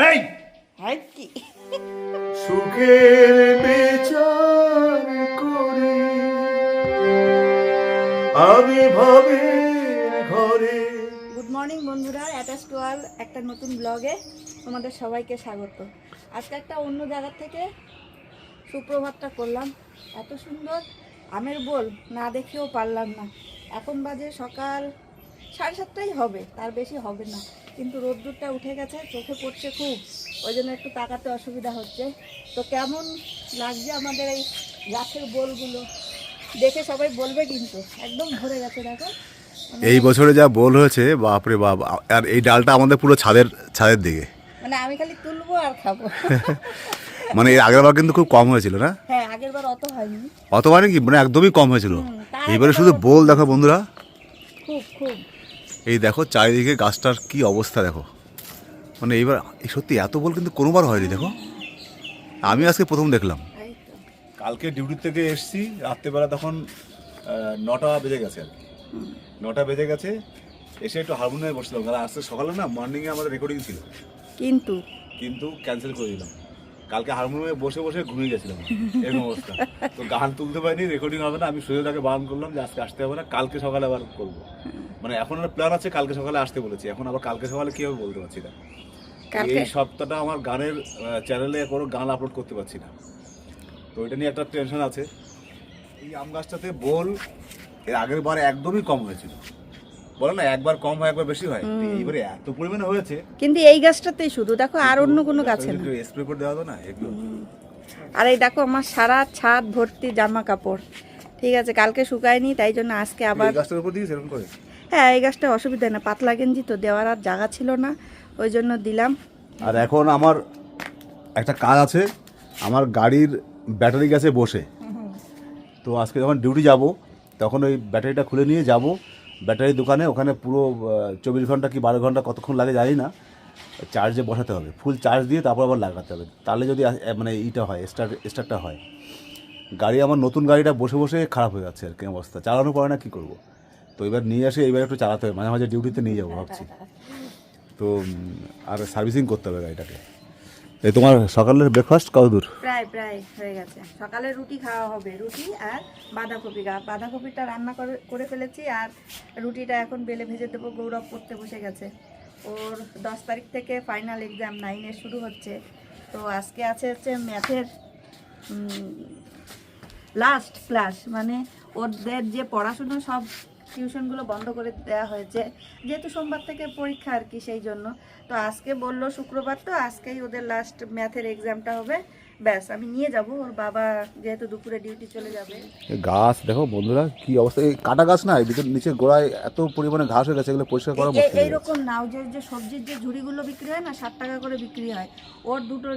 এই! কি সুখের বিচার করে আমি ভাবে ঘরে। গুড মর্নিং বন্ধুরা। অ্যাটাচ টু অল একটা নতুন ব্লগে তোমাদের সবাইকে স্বাগত। আজকে একটা অন্য জায়গা থেকে সুপ্রভাতটা করলাম। এত সুন্দর আমের বোল না দেখেও পারলাম না। এখন বাজে সকাল সাড়ে সাতটাই হবে তার বেশি হবে না। কিন্তু রোদ্দুরটা উঠে গেছে চোখে পড়ছে খুব ওই জন্য একটু তাকাতে অসুবিধা হচ্ছে। তো কেমন লাগছে আমাদের এই গাছের বোলগুলো? দেখে সবাই বলবে কিন্তু একদম ভরে গেছে দেখো। এই বছরে যা বোল হয়েছে বাপরে বাপ আর এই ডালটা আমাদের পুরো ছাদের ছাদের দিকে। মানে আমি খালি তুলবো আর খাব। মানে এর আগের বার কিন্তু খুব কম হয়েছিল না? হ্যাঁ আগের বার অত হয়নি। অত মানে কি? মানে একদমই কম হয়েছিল। এইবারে শুধু বোল দেখো বন্ধুরা। খুব খুব। এই দেখো চারিদিকে গাছটার কি অবস্থা দেখো। মানে এইবার সত্যি এত বল কিন্তু কোনোবার হয়নি দেখো। আমি আজকে প্রথম দেখলাম। কালকে ডিউটি থেকে এসছি রাত্রেবেলা তখন নটা বেজে গেছে আর কি। নটা বেজে গেছে এসে একটু হারমোনিয়ামে বসলাম। কারণ আজকে সকালে না মর্নিংয়ে আমাদের রেকর্ডিং ছিল। কিন্তু? কিন্তু ক্যান্সেল করে দিলাম। কালকে হারমোনিয়ামে বসে বসে ঘুমিয়ে গেছিলাম। এরকম অবস্থা। তো গান তুলতে পারিনি রেকর্ডিং হবে না আমি সুযোগটাকে বারণ করলাম যে আজকে আসতে হবে না কালকে সকালে আবার করব। মানে এখন একটা প্ল্যান আছে কালকে সকালে আসতে বলেছি। এখন আবার কালকে সকালে কি বলতে পারছি না। এই সপ্তাহটা আমার গানের চ্যানেলে কোনো গান আপলোড করতে পারছি না। তো এটা নিয়ে একটা টেনশন আছে। এই আম গাছটাতে বোল এর আগের বার একদমই কম হয়েছিল। বলে না একবার কম হয় একবার বেশি হয়। এইবারে এত পরিমাণে হয়েছে। কিন্তু এই গাছটাতেই শুধু দেখো আর অন্য কোনো গাছে না স্প্রে করে দেওয়া তো না এগুলো। আর এই দেখো আমার সারা ছাদ ভর্তি জামা কাপড়। ঠিক আছে কালকে শুকায়নি তাই জন্য আজকে আবার গাছটার উপর দিয়ে সেরকম করে? হ্যাঁ এই গাছটা অসুবিধা না পাতলা গেঞ্জি তো দেওয়ার আর জায়গা ছিল না, ওই জন্য দিলাম। আর এখন আমার একটা কাজ আছে, আমার গাড়ির ব্যাটারি গেছে বসে। তো আজকে যখন ডিউটি যাব, তখন ওই ব্যাটারিটা খুলে নিয়ে যাব। ব্যাটারি দোকানে ওখানে পুরো চব্বিশ ঘণ্টা কি বারো ঘণ্টা কতক্ষণ লাগে জানি না। চার্জে বসাতে হবে, ফুল চার্জ দিয়ে তারপর আবার লাগাতে হবে। তাহলে যদি মানে ইটা হয় স্টার্ট স্টার্টটা হয়। গাড়ি, আমার নতুন গাড়িটা বসে বসে খারাপ হয়ে যাচ্ছে আর কি অবস্থা। চালানো পড়ে না, কী করব? তো এবার নিয়ে আসে এবার একটু চালাতে হবে, মাঝে মাঝে ডিউটিতে নিয়ে যাব ভাবছি। তো আর সার্ভিসিং করতে হবে গাড়িটাকে। এই তোমার সকালের ব্রেকফাস্ট কত দূর? প্রায় প্রায় হয়ে গেছে। সকালে রুটি খাওয়া হবে, রুটি আর বাঁধাকপি গা বাঁধাকপিটা রান্না করে করে ফেলেছি আর রুটিটা এখন বেলে ভেজে দেবো, গৌরব পড়তে বসে গেছে। ওর দশ তারিখ থেকে ফাইনাল এক্সাম নাইনের শুরু হচ্ছে। তো আজকে আছে হচ্ছে ম্যাথের লাস্ট ক্লাস মানে ওদের যে পড়াশুনো সব টিউশনগুলো বন্ধ করে দেওয়া হয়েছে। যেহেতু সোমবার থেকে পরীক্ষা আর কি, সেই জন্য। তো আজকে বলল শুক্রবার, তো আজকেই ওদের লাস্ট ম্যাথের এক্সামটা হবে। ব্যাস আমি নিয়ে যাব ওর বাবা যেহেতু দুপুরে ডিউটি চলে যাবে। গাছ দেখো বন্ধুরা কি অবস্থা। এই কাটা গাছ না এদিকে নিচে গোড়ায় এত পরিমাণে ঘাস হয়ে গেছে এগুলো পরিষ্কার করা এই- মুশকিল এইরকম নাও যে যে সবজির যে ঝুড়িগুলো বিক্রি হয় না ষাট টাকা করে বিক্রি হয় ওর দুটো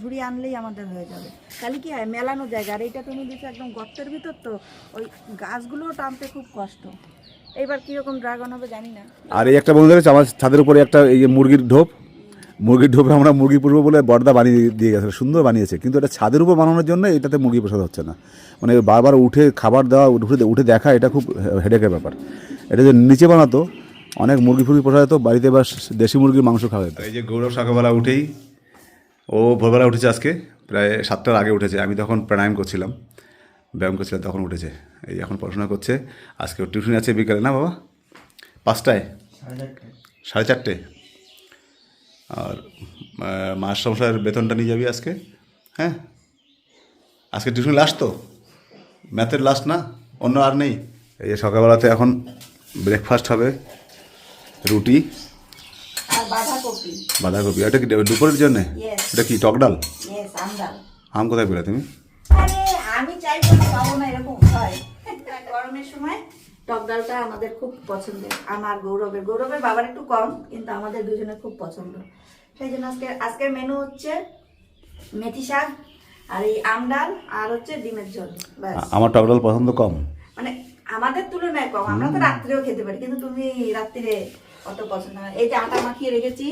ঝুড়ি আনলেই আমাদের হয়ে যাবে। তাহলে কি হয় মেলানো জায়গা আর এইটা তুমি দিচ্ছ একদম গর্তের ভিতর তো ওই গাছগুলো টানতে খুব কষ্ট। এইবার কীরকম ড্রাগন হবে জানি না। আর এই একটা বন্ধু আমার ছাদের উপরে একটা এই মুরগির ঢোপ মুরগির ঢোপে আমরা মুরগি পুষবো বলে বর্দা বানিয়ে দিয়ে গেছে সুন্দর বানিয়েছে কিন্তু এটা ছাদের উপর বানানোর জন্য এটাতে মুরগি পোষা হচ্ছে না। মানে বারবার উঠে খাবার দেওয়া উঠে উঠে দেখা এটা খুব হেডেকের ব্যাপার। এটা যে নিচে বানাতো অনেক মুরগি ফুরগি পোষা যেত বাড়িতে এবার দেশি মুরগির মাংস খাওয়া যেত। এই যে গৌরব সকালবেলা উঠেই ও ভোরবেলা উঠেছে আজকে প্রায় সাতটার আগে উঠেছে। আমি তখন প্রাণায়াম করছিলাম ব্যায়াম করছিলাম তখন উঠেছে। এই এখন পড়াশোনা করছে। আজকে টিউশন আছে বিকালে না বাবা? পাঁচটায়? সাড়ে চারটে। আর আহ, মাস সংসারের বেতনটা নিয়ে যাবি আজকে হ্যাঁ? আজকে টিউশন লাস্ট তো? ম্যাথের লাস্ট না? অন্য আর নেই? এই যে সকালবেলাতে এখন ব্রেকফাস্ট হবে রুটি বাঁধাকপি। এটা কি দুপুরের জন্য? এটা কি টক ডাল? আম কোথায় পেলে তুমি? আমি চাইব পাবো না এরকম হয়। গরমের সময় টক ডালটা আমাদের খুব পছন্দের আমার গৌরবের। গৌরবের বাবার একটু কম কিন্তু আমাদের দুজনের খুব পছন্দ। সেই জন্য আজকে আজকের মেনু হচ্ছে মেথি শাক আর এই আম ডাল আর হচ্ছে ডিমের ঝোল আমার টক ডাল পছন্দ কম। মানে আমাদের তুলনায় কম আমরা তো রাত্রেও খেতে পারি কিন্তু তুমি রাত্রিরে অত পছন্দ হয় এই যে আটা মাখিয়ে রেখেছি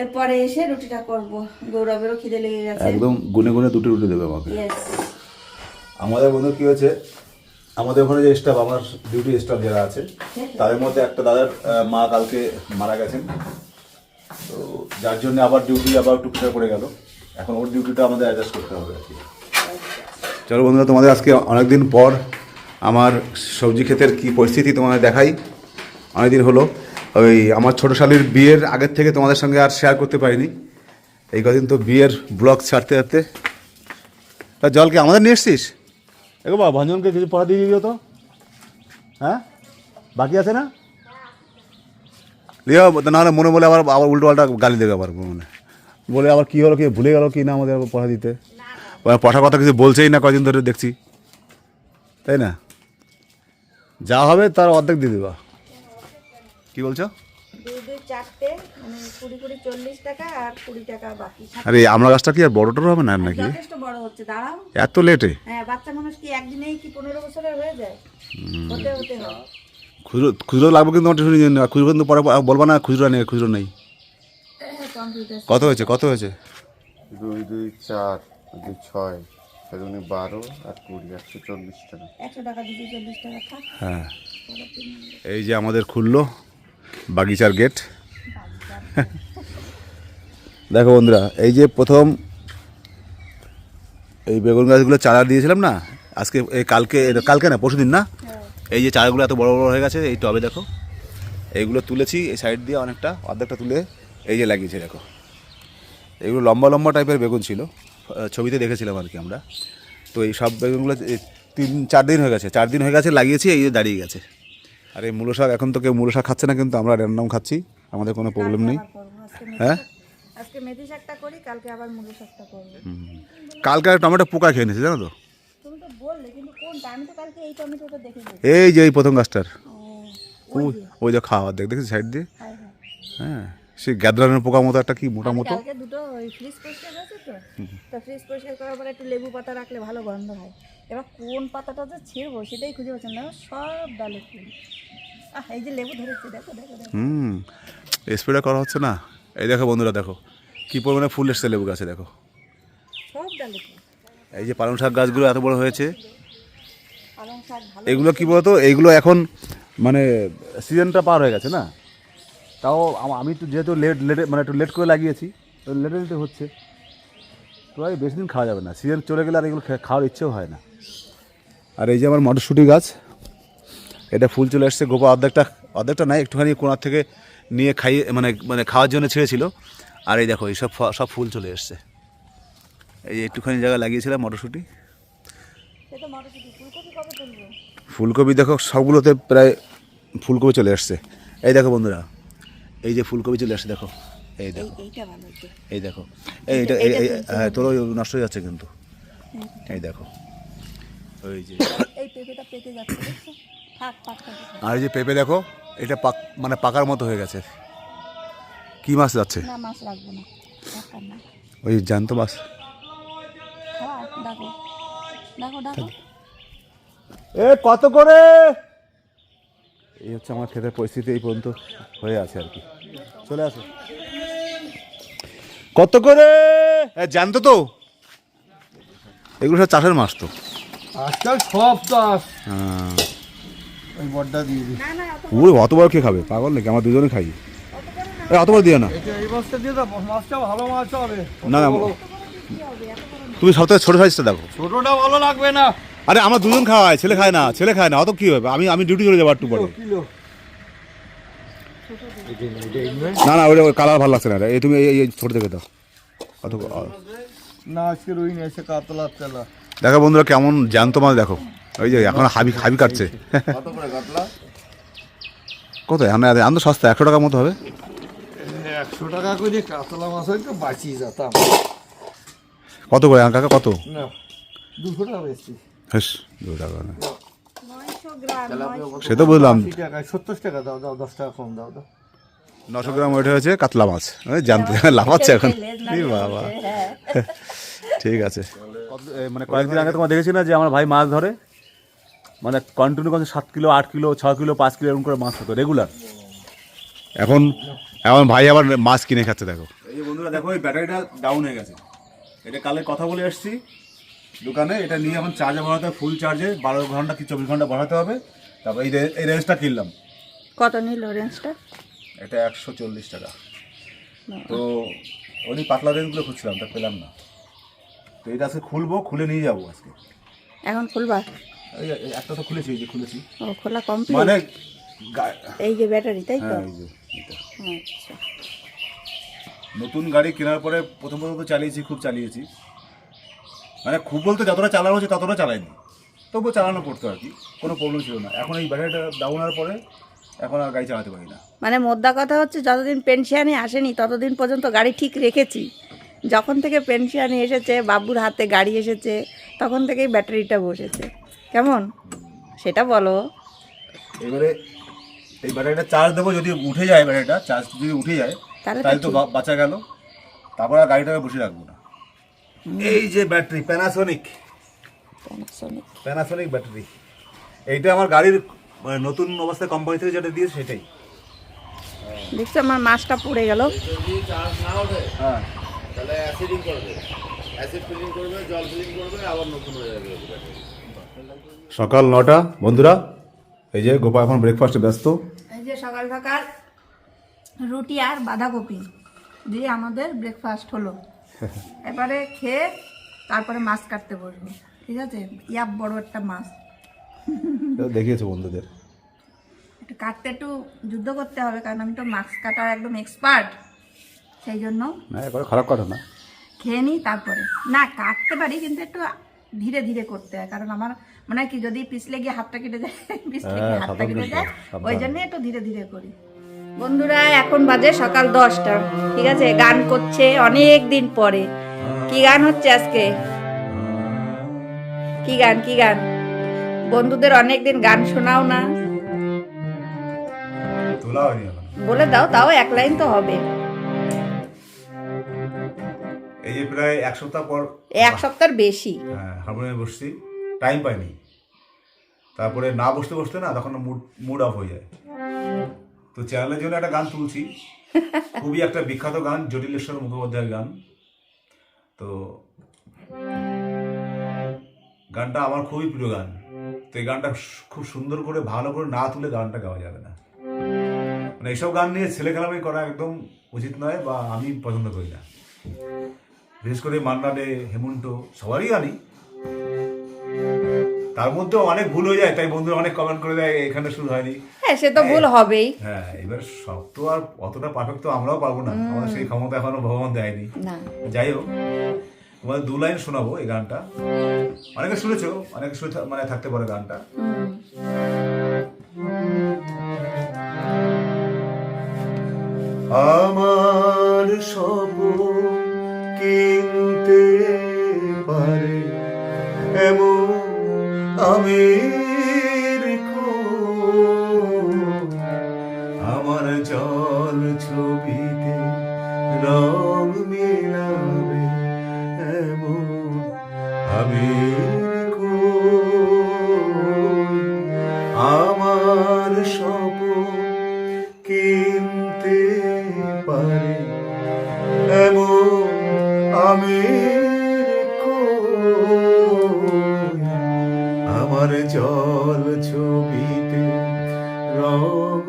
এরপরে এসে রুটিটা করব। গৌরবেরও খিদে লেগে গেছে। একদম গুনে গুনে দুটো রুটি দেবে আমাকে। আমাদের বন্ধু কি হয়েছে আমাদের ওখানে যে স্টাফ আমার ডিউটি স্টাফ যারা আছে তাদের মধ্যে একটা দাদার মা কালকে মারা গেছেন। তো যার জন্য আবার ডিউটি আবার একটু প্রেশার পড়ে গেল। এখন ওর ডিউটিটা আমাদের অ্যাডজাস্ট করতে হবে আর কি। চলো বন্ধুরা তোমাদের আজকে অনেকদিন পর আমার সবজি ক্ষেতের কি পরিস্থিতি তোমাদের দেখাই। অনেকদিন হলো। ওই আমার ছোটো শালির বিয়ের আগের থেকে তোমাদের সঙ্গে আর শেয়ার করতে পারিনি। এই কদিন তো বিয়ের ব্লগ ছাড়তে ছাড়তে। তা জল কি আমাদের নিয়ে এসছিস? এগো বা ভঞ্জনকে কিছু পড়া দিয়ে দিও তো। হ্যাঁ? বাকি আছে না? লিও নাহলে মনে বলে আবার আবার উল্টো পাল্টা গালি দেবে আবার মনে। বলে আবার কী হলো কি ভুলে গেল কি না আমাদের পড়া দিতে? পড়ার কথা কিছু বলছেই না কদিন ধরে দেখছি। তাই না? যা হবে তার অর্ধেক দিয়ে দেবা। কি বলছো? দুই দুই চারটে মানে কুড়ি কুড়ি চল্লিশ টাকা আর কুড়ি টাকা বাকি আরে আমরা গাছটা কি আর বড় টড় হবে না নাকি? যথেষ্ট বড় হচ্ছে দাঁড়াও। এত লেটে হ্যাঁ বাচ্চা মানুষ কি একদিনেই কি পনেরো বছরের হয়ে যায়? হতে হতে হয়। খুচরো খুচরো লাগবে কিন্তু আমার শুনি খুচরো কিন্তু পরে বলবা না খুচরো নেই খুচরো নেই। কত হয়েছে? কত হয়েছে? দুই দুই চার দুই ছয় বারো আর কুড়ি একশো চল্লিশ টাকা। একশো টাকা দুশো চল্লিশ টাকা হ্যাঁ। এই যে আমাদের খুললো বাগিচার গেট দেখো বন্ধুরা এই যে প্রথম এই বেগুন গাছগুলো চারা দিয়েছিলাম না আজকে এই কালকে এটা কালকে না পরশু দিন না? এই যে চারাগুলো এত বড় বড় হয়ে গেছে এই টবে দেখো। এইগুলো তুলেছি এই সাইড দিয়ে অনেকটা অর্ধেকটা তুলে এই যে লাগিয়েছে দেখো। এগুলো লম্বা লম্বা টাইপের বেগুন ছিল। ছবিতে দেখেছিলাম আর কি আমরা। তো এই সব বেগুনগুলো তিন চার দিন হয়ে গেছে চার দিন হয়ে গেছে লাগিয়েছি এই যে দাঁড়িয়ে গেছে। আর এই মূলো শাক এখন তো কেউ মূলো শাক খাচ্ছে না কিন্তু আমরা র্যান্ডম খাচ্ছি আমাদের কোনো প্রবলেম নেই। হ্যাঁ? আজকে মেথি শাকটা করি কালকে আবার মুলো শাকটা করব। কালকে আর টমেটো পোকা খেয়ে নিয়েছে জানো তো বললে কিন্তু কোনটা আমি তো কালকে এই যে এই প্রথম গাছটার। ওই যে। খাওয়া দেখ দেখেছি সাইড দিয়ে? হ্যাঁ সেই গ্যাদরানের পোকা মতো একটা কি মোটা মতো দুটো ফ্রিজ পরিষ্কার হয়েছে তো তা ফ্রিজ পরিষ্কার করার পরে একটু লেবু পাতা রাখলে ভালো গন্ধ হয়। এবার কোন পাতাটা যে ছিঁড়বো সেটাই খুঁজে না সব ডালে ফুল। এই যে লেবু ধরেছে দেখো হুম স্প্রেটা করা হচ্ছে না? এই দেখো বন্ধুরা দেখো কি পরিমাণে ফুল এসছে লেবু গাছে দেখো। সব ডালে এই যে পালং শাক গাছগুলো এত বড় হয়েছে এগুলো কি বলতো? এইগুলো এখন মানে সিজনটা পার হয়ে গেছে না? তাও আমি তো যেহেতু লেট লেটে মানে একটু লেট করে লাগিয়েছি, তো লেটে লেটে হচ্ছে। তো এই বেশি দিন খাওয়া যাবে না। সিজন চলে গেলে আর এগুলো খাওয়ার ইচ্ছেও হয় না। আর এই যে আমার মটরশুঁটি গাছ, এটা ফুল চলে এসছে। গোপা অর্ধেকটা অর্ধেকটা নাই, একটুখানি কোনার থেকে নিয়ে খাইয়ে মানে মানে খাওয়ার জন্য ছেড়েছিল। আর এই দেখো এইসব সব ফুল চলে এসছে। এই একটুখানি জায়গায় লাগিয়েছিলাম মটরশুঁটি। ফুলকপি দেখো সবগুলোতে প্রায় ফুলকপি চলে আসছে। এই দেখো বন্ধুরা এই যে ফুলকপি চলে আসছে দেখো। এই দেখো এই দেখো। এই এটা হ্যাঁ তোর নষ্ট হয়ে যাচ্ছে কিন্তু। এই দেখো। ওই যে। আর এই যে পেঁপে দেখো এটা পাক মানে পাকার মতো হয়ে গেছে। কি মাছ যাচ্ছে? ওই জ্যান্ত মাছ। এ কত করে? এই হচ্ছে আমার ক্ষেতের পরিস্থিতি এই পর্যন্ত হয়ে আছে আর কি। চলে আসো। কত করে? এ, জানতো তো। এগুলো সব চাষের মাছ তো। আজকাল সব চাষ। হ্যাঁ। ওই বড্ডা দিয়ে দিই। না না অত বড় কে খাবে? পাগল নাকি? আমরা দুজনে খাই। অত করে না এ, অত বড় দিও না। এই মাছটা দিয়ে দাও মাছটা ভালো মাছ হবে। না না তুমি সবথেকে ছোট সাইজটা দেখো। ছোটটা ভালো লাগবে না। আরে আমরা দুজন খাওয়াই ছেলে খায় না ছেলে খায় না অত কি হবে? আমি আমি ডিউটি চলে যাব একটু পরে। না না ওটা কালার ভালো লাগছে না এই তুমি এই- ছোট থেকে দাও। অত না আজকে রুই নিয়ে এসে কাতলা তেলা। দেখো বন্ধুরা কেমন জ্যান্ত মাছ দেখো। ওই যে এখন হাবি হাবি কাটছে। কত করে কাতলা? কত এখন এখন তো সস্তা একশো টাকার মতো হবে। একশো টাকা করে কাতলা মাছ হয়তো বাঁচিয়ে যেতাম। কত করে কাকা কত? দুশো টাকা বেশি না। সে তো বুঝলাম। সত্তর টাকা দাও দাও দশ টাকা কম দাও দাও। নশো গ্রাম ওইটা হয়েছে কাতলা মাছ। ওই জানতে লাফাচ্ছে এখন। বাবা। হ্যাঁ। ঠিক আছে। কত- মানে কয়েকদিন আগে তোমার দেখেছি না যে আমার ভাই মাছ ধরে? মানে কন্টিনিউ করছে সাত কিলো আট কিলো ছ কিলো পাঁচ কিলো এরকম করে মাছ ধরতো রেগুলার এখন এখন ভাই আবার মাছ কিনে খাচ্ছে দেখো। এই বন্ধুরা দেখো এই ব্যাটারিটা ডাউন হয়ে গেছে। এটা কালে কথা বলে এসেছি। দোকানে এটা নিয়ে এখন চার্জে ভরাতে ফুল চার্জে বারো ঘণ্টা কি চব্বিশ ঘণ্টা ভরাতে হবে। তারপর এই এই রেঞ্জটা কিনলাম। কত নিল রেঞ্জটা এটা একশো চল্লিশ টাকা। তো ওই পাতলা রেঞ্জগুলো খুঁজছিলাম তা পেলাম না। তো এটা আজকে খুলবো খুলে নিয়ে যাব আজকে। এখন খুলবা? একটা তো খুলেছি এই যে খুলেছি। ও খোলা কমপ্লিট মানে এই যে ব্যাটারি তাই তো? হ্যাঁ। আচ্ছা। নতুন গাড়ি কেনার পরে প্রথম প্রথম তো চালিয়েছি খুব চালিয়েছি। মানে খুব বলতে যতটা চালানো হচ্ছে ততটা চালাইনি। তবুও চালানো পড়তো আর কি কোনো প্রবলেম ছিল না। এখন এই ব্যাটারিটা ডাউন হওয়ার পরে এখন আর গাড়ি চালাতে পারি না। মানে মোদ্দা কথা হচ্ছে যতদিন পেনশিয়ানি আসেনি ততদিন পর্যন্ত গাড়ি ঠিক রেখেছি। যখন থেকে পেনশিয়ানি এসেছে বাবুর হাতে গাড়ি এসেছে তখন থেকেই ব্যাটারিটা বসেছে। কেমন? সেটা বলো। এবারে এই ব্যাটারিটা চার্জ দেবো যদি উঠে যায় ব্যাটারিটা চার্জ যদি উঠে যায় তাহলে তো তাহলে তো বা- বাঁচা গেল। তারপর আর গাড়িটাকে বসে রাখব না। এই যে battery Panasonic Panasonic। Panasonic battery. এইটা আমার গাড়ির মানে নতুন অবস্থায় কোম্পানি থেকে যেটা দিয়েছে সেটাই। দেখছ আমার মাছটা পুড়ে গেল। যদি চার্জ না ওঠে হ্যাঁ। তাহলে অ্যাসিডিং করবে। অ্যাসিড ফিলিং করবে জল ফিলিং করবে আবার নতুন হয়ে যাবে ব্যাটারি। সকাল নটা বন্ধুরা। এই যে গোপা এখন ব্রেকফাস্টে ব্যস্ত। এই যে সকাল সকাল রুটি আর বাঁধাকপি দিয়ে আমাদের ব্রেকফাস্ট হলো। এবারে খেয়ে তারপরে মাছ কাটতে বসবো ঠিক আছে? ইয়াব বড় একটা মাছ। দেখিয়েছে বন্ধুদের? একটু কাটতে একটু যুদ্ধ করতে হবে কারণ আমি তো মাছ কাটার একদম এক্সপার্ট সেই জন্য না একবার খারাপ কথা না। খেয়ে নিই তারপরে। না কাটতে পারি কিন্তু একটু ধীরে ধীরে করতে হয় কারণ আমার মানে কি যদি পিছলে গিয়ে হাতটা কেটে যায় পিছলে গিয়ে হ্যাঁ, হাতটা কেটে যায় ওই জন্য একটু ধীরে ধীরে করি। বন্ধুরা এখন বাজে সকাল দশটা। ঠিক আছে? গান করছে অনেক দিন পরে। কি গান হচ্ছে আজকে? কি গান কি গান? বন্ধুদের অনেক দিন গান শোনাও না। বলে দাও তাও এক লাইন তো হবে। এই যে প্রায় এক সপ্তাহ পর এক সপ্তাহ বেশি। হ্যাঁ হারমোনিয়ামে বসছি। টাইম পাইনি। তারপরে না বসতে বসতে না তখন মুড মুড অফ হয়ে যায়। তো চ্যানেলের জন্য একটা গান তুলছি। খুবই একটা বিখ্যাত গান জটিলেশ্বর মুখোপাধ্যায়ের গান। তো গানটা আমার খুবই প্রিয় গান। তো এই গানটা খুব সুন্দর করে, ভালো করে না তুলে গানটা গাওয়া যাবে না। মানে এইসব গান নিয়ে ছেলে খেলামি করা একদম উচিত নয় বা আমি পছন্দ করি না। বিশেষ করে মান্না ডে হেমন্ত, সবারই গানই। তার মধ্যেও অনেক ভুল হয়ে যায়, তাই বন্ধুরা অনেক কমেন্ট করে দেয়, এখানে শুরু হয়নি। হ্যাঁ সে তো ভুল হবেই। হ্যাঁ এবার সব তো আর অতটা পারফেক্ট তো আমরাও পারব না। আমাদের সেই ক্ষমতা এখনও ভগবান দেয়নি। না। যাই হোক তোমাদের দু লাইন শোনাবো এই গানটা। অনেকে শুনেছো? অনেকে শুনে মানে থাকতে পারে গানটা। আমার জল ছবিতে রং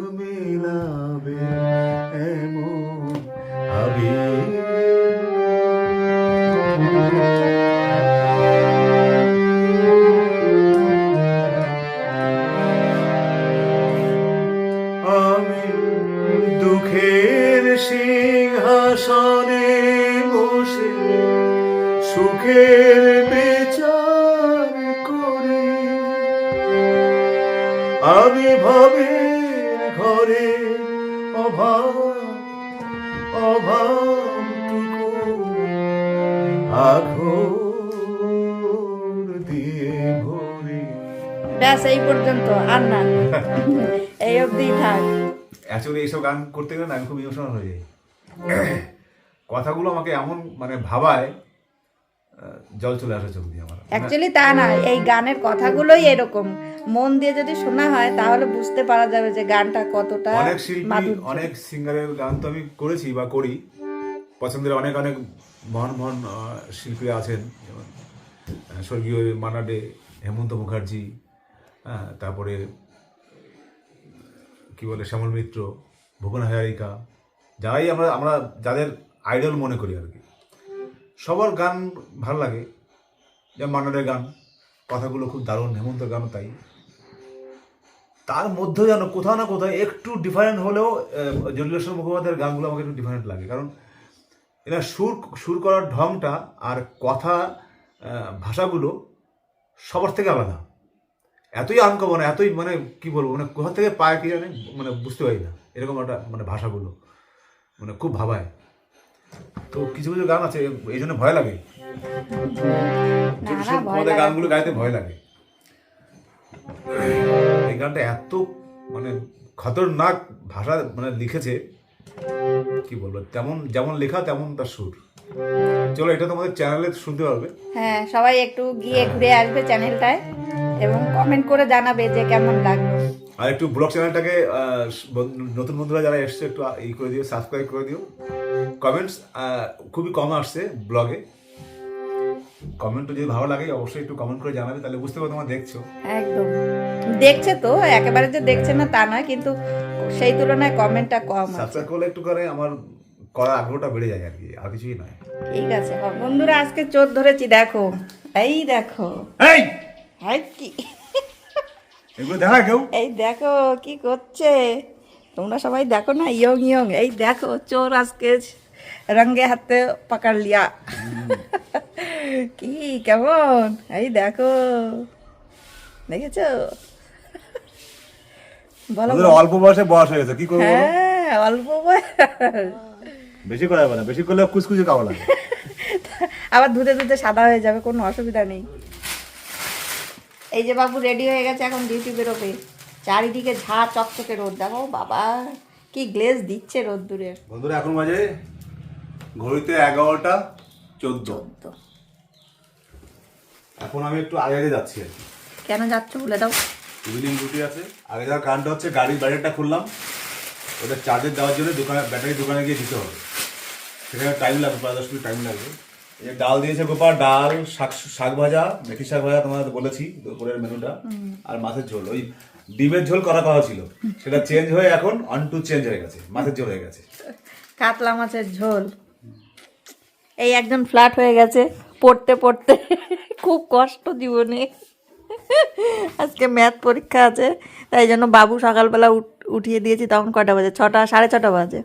অভাবটুকু আঘোর দিয়ে ভরি। ব্যাস এই পর্যন্ত আর না। এই অবধি থাক। অ্যাকচুয়ালি এইসব গান করতে গেলে না আমি খুব ইমোশনাল হয়ে যাই। কথাগুলো আমাকে এমন মানে ভাবায় জল চলে আসে চোখ দিয়ে আমার। অ্যাকচুয়ালি তা না এই গানের কথাগুলোই এরকম। মন দিয়ে যদি শোনা হয় তাহলে বুঝতে পারা যাবে যে গানটা কতটা অনেক শিল্পী অনেক সিঙ্গারের গান তো আমি করেছি বা করি। পছন্দের অনেক অনেক মহান মহান শিল্পীরা আছেন। যেমন স্বর্গীয় মানাডে হেমন্ত মুখার্জি হ্যাঁ তারপরে কি বলে শ্যামল মিত্র ভুবন হাজারিকা যারাই আমরা আমরা যাদের আইডল মনে করি আর কি। সবার গান ভালো লাগে। যেমন মান্নারের গান, কথাগুলো খুব দারুণ হেমন্ত গানও তাই। তার মধ্যে যেন কোথাও না কোথাও একটু ডিফারেন্ট হলেও জলিলেশ্বর মুখোপাধ্যায়ের গানগুলো আমাকে একটু ডিফারেন্ট লাগে। কারণ এরা সুর সুর করার ঢংটা আর কথা ভাষাগুলো সবার থেকে আলাদা। এতই আনকমন, এতই মানে কি বলব মানে কোথা থেকে পায় কি জানে মানে বুঝতে পারি না। এরকম একটা মানে ভাষাগুলো মানে খুব ভাবায়। তো কিছু কিছু গান আছে এই জন্য ভয় লাগে। তোমাদের গানগুলো গাইতে ভয় লাগে। এই গানটা এত মানে খতরনাক ভাষা মানে লিখেছে কি বলব তেমন যেমন লেখা তেমন তার সুর। চলো এটা তোমাদের চ্যানেলে শুনতে পারবে। হ্যাঁ সবাই একটু গিয়ে ঘুরে আসবে চ্যানেলটায় এবং কমেন্ট করে জানাবে যে কেমন লাগল। আর একটু ব্লগ চ্যানেলটাকে নতুন বন্ধুরা যারা এসছে একটু ই করে দিও সাবস্ক্রাইব করে দিও। কমেন্টস খুবই কম আসছে ব্লগে। কমেন্টও যদি ভালো লাগে অবশ্যই একটু কমেন্ট করে জানাবে তাহলে বুঝতে পারো তোমরা দেখছ। একদম। দেখছে তো একেবারে যে দেখছে না তা নয় কিন্তু সেই তুলনায় কমেন্টটা কম সাবস্ক্রাইব করলে একটু করে আমার করার আগ্রহটা বেড়ে যায় আর কি আর কিছুই নয়। ঠিক আছে বন্ধুরা আজকে চোর ধরেছি দেখো। এই দেখো। এই কি? এগুলো দেখা কেউ? এই দেখো কি করছে? তোমরা সবাই দেখো না ইয়ং ইয়ং। এই দেখো চোর আজকে রঙ্গে হাতে পাকার লিয়া। কি কেমন? এই দেখো। দেখেছ? বলো অল্প বয়সে বয়স হয়ে গেছে কি করব হ্যাঁ অল্প বয়স। বেশি করা যাবে না বেশি করলে কুচকুচে খাওয়া লাগে। আবার ধুতে ধুতে সাদা হয়ে যাবে কোনো অসুবিধা নেই। এই যে বাবু রেডি হয়ে গেছে এখন ডিউটি বেরোবে। চারিদিকে ঝা চকচকে রোদ। দেখো বাবা কি গ্লেজ দিচ্ছে রোদ দূরের বন্ধুরা এখন বাজে ঘড়িতে এগারোটা চোদ্দ। এখন আমি একটু আগে আগে যাচ্ছি কেন যাচ্ছ বলে দাও। ইভিনিং ডিউটি আছে। আগে যাওয়ার কারণটা হচ্ছে গাড়ির ব্যাটারিটা খুললাম। ওটা চার্জের দেওয়ার জন্য দোকানে ব্যাটারি দোকানে গিয়ে দিতে হবে। সেখানে টাইম লাগবে পাঁচ দশ মিনিট টাইম লাগবে। এই ডাল দিয়েছে গোপাল ডাল, শাক শাক ভাজা, মেথি শাক ভাজা তোমাদের বলেছি, দুপুরের মেনুটা। আর মাছের ঝোল, ওই ডিমের ঝোল করা কথা ছিল। সেটা চেঞ্জ হয়ে এখন অন টু চেঞ্জ হয়ে গেছে, মাছের ঝোল হয়ে গেছে। কাতলা মাছের ঝোল। এই একজন ফ্ল্যাট হয়ে গেছে, পড়তে পড়তে। খুব কষ্ট জীবনে। আজকে ম্যাথ পরীক্ষা আছে, তাই জন্য বাবু সকালবেলা উঠ- উঠিয়ে দিয়েছি, তখন কটা বাজে? ছটা, সাড়ে ছটা বাজে।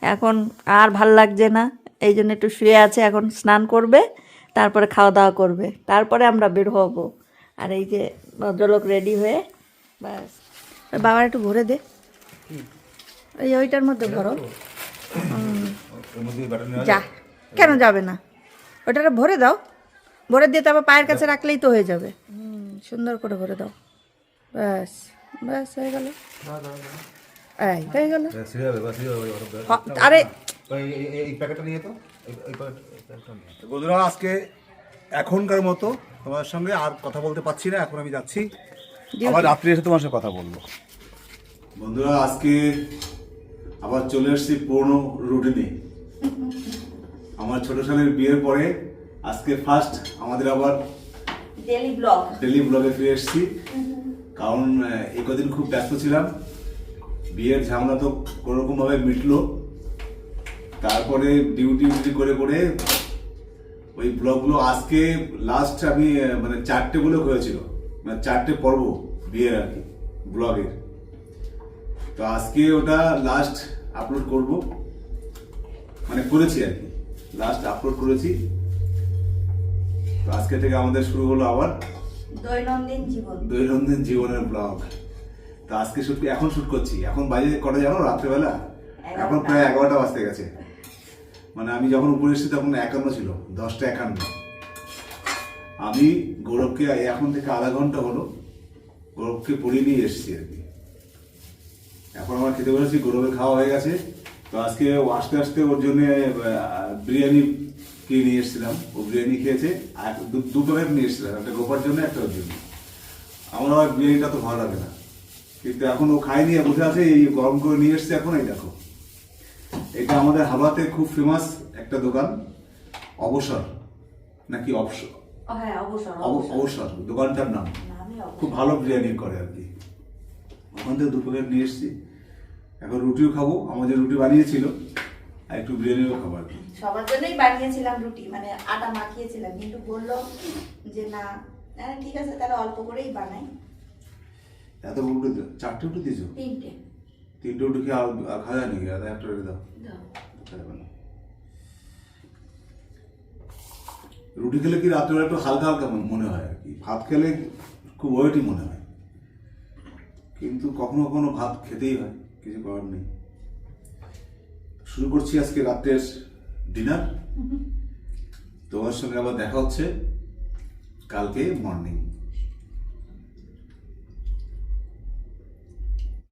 এখন আর ভালো লাগছে না। এই জন্য একটু শুয়ে আছে এখন স্নান করবে তারপরে খাওয়া দাওয়া করবে তারপরে আমরা বের হব। আর এই যে ভদ্রলোক রেডি হয়ে ব্যাস। বাবার একটু ভরে দে। ওই ওইটার মধ্যে ভরো। যা। কেন যাবে না? ওটারে ভরে দাও। ভরে দিয়ে তারপর পায়ের কাছে রাখলেই তো হয়ে যাবে। হুম, সুন্দর করে ভরে দাও। ব্যাস ব্যাস হয়ে গেল। এই হয়ে গেল। হয়ে হয়ে আরে এই- প্যাকেটটা নিয়ে তো? বন্ধুরা আজকে এখনকার মতো তোমার সঙ্গে আর কথা বলতে পারছি না এখন আমি যাচ্ছি। আবার রাত্রি এসে তোমার সাথে কথা বলব। বন্ধুরা আজকে আবার চলে এসেছি পুরনো রুটিনে আমার ছোট সালের বিয়ের পরে আজকে ফার্স্ট আমাদের আবার ডেলি ব্লগ ডেলি ব্লগে ফিরে এসেছি। কারণ এই কদিন খুব ব্যস্ত ছিলাম। বিয়ের ঝামেলা তো কোনোরকমভাবে মিটলো। তারপরে ডিউটি ডিউটি করে করে ওই ব্লগগুলো আজকে লাস্ট আমি মানে চারটে ব্লগ হয়েছিল। মানে চারটে পর্ব বিয়ের আর কি ব্লগের তো আজকে ওটা লাস্ট আপলোড করব। মানে করেছি আর কি লাস্ট আপলোড করেছি। তো আজকে থেকে আমাদের শুরু হলো আবার দৈনন্দিন জীবন। দৈনন্দিন জীবনের ব্লগ তো আজকে শুট এখন শুট করছি। এখন বাজে কটা জানো? রাত্রেবেলা? এখন প্রায় এগারোটা বাজতে গেছে। মানে আমি যখন উপরে এসেছি তখন একান্ন ছিল, দশটা একান্ন। আমি গৌরবকে এখন থেকে আধা ঘণ্টা হলো গৌরবকে পড়িয়ে নিয়ে এসেছি আর কি। এখন আমার খেতে বলেছি গৌরবের খাওয়া হয়ে গেছে। তো আজকে আস্তে আস্তে ওর জন্য বিরিয়ানি কিনে নিয়ে এসেছিলাম। ও বিরিয়ানি খেয়েছে, আর দু- দু প্যাকেট নিয়ে এসেছিলাম, একটা গোপার জন্য, একটা ওর জন্য। আমার আবার বিরিয়ানিটা তো ভালো লাগে না। কিন্তু এখন ও খায়নি বসে আছে, এই গরম করে নিয়ে এসছে এখন, এই দেখো। এটা আমাদের হাওড়াতে খুব ফেমাস একটা দোকান। অবসর নাকি অবসর? হ্যাঁ অবসর অব- অবসর। দোকানটার নাম। খুব ভালো বিরিয়ানি করে আর কি। ওখান থেকে দু প্যাকেট নিয়ে এসেছি। এখন রুটিও খাব আমাদের রুটি বানিয়েছিল আর একটু বিরিয়ানিও খাবার সবার জন্যই বানিয়েছিলাম রুটি মানে আটা মাখিয়েছিলাম কিন্তু বলল যে না হ্যাঁ ঠিক আছে তাহলে অল্প করেই বানাই। এত রুটি দিও চারটে রুটি দিয়েছ? তিনটে। তিনটে রুটি কি খাওয়া যায় নাকি আর একটা রেখে দাও। রুটি খেলে কি রাত্রেবেলা একটু হালকা হালকা মনে হয় আর কি? ভাত খেলে খুব ওয়েটই মনে হয়। কিন্তু কখনো কখনো ভাত খেতেই হয় কিছু করার নেই। শুরু করছি আজকে রাত্রের ডিনার। তোমার সঙ্গে আবার দেখা হচ্ছে কালকে মর্নিং।